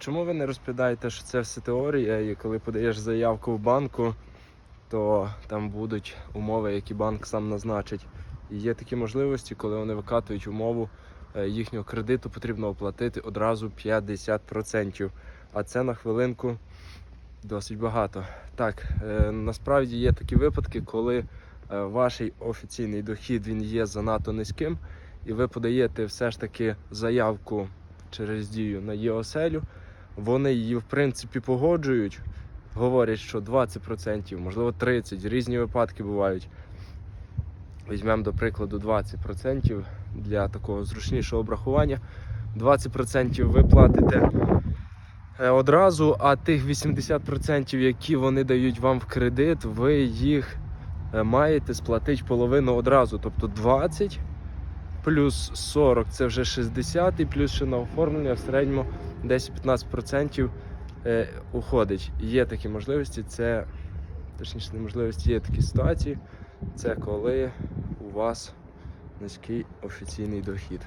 Чому ви не розповідаєте, що це все теорія, і коли подаєш заявку в банку, то там будуть умови, які банк сам назначить. І є такі можливості, коли вони викатують умову е, їхнього кредиту, потрібно оплатити одразу 50%. А це на хвилинку досить багато. Так, е, насправді є такі випадки, коли е, ваш офіційний дохід він є занадто низьким, і ви подаєте все ж таки заявку через дію на ЄОСЕЛю. Вони її в принципі погоджують, говорять, що 20%, можливо 30%, різні випадки бувають. Візьмемо до прикладу 20% для такого зручнішого обрахування. 20% ви платите е, одразу, а тих 80%, які вони дають вам в кредит, ви їх е, маєте сплатити половину одразу. Тобто 20 плюс 40 це вже 60, і плюс ще на оформлення в середньому 10-15% е, уходить. Є такі можливості, це точніше не можливості, є такі ситуації. Це коли у вас низький офіційний дохід.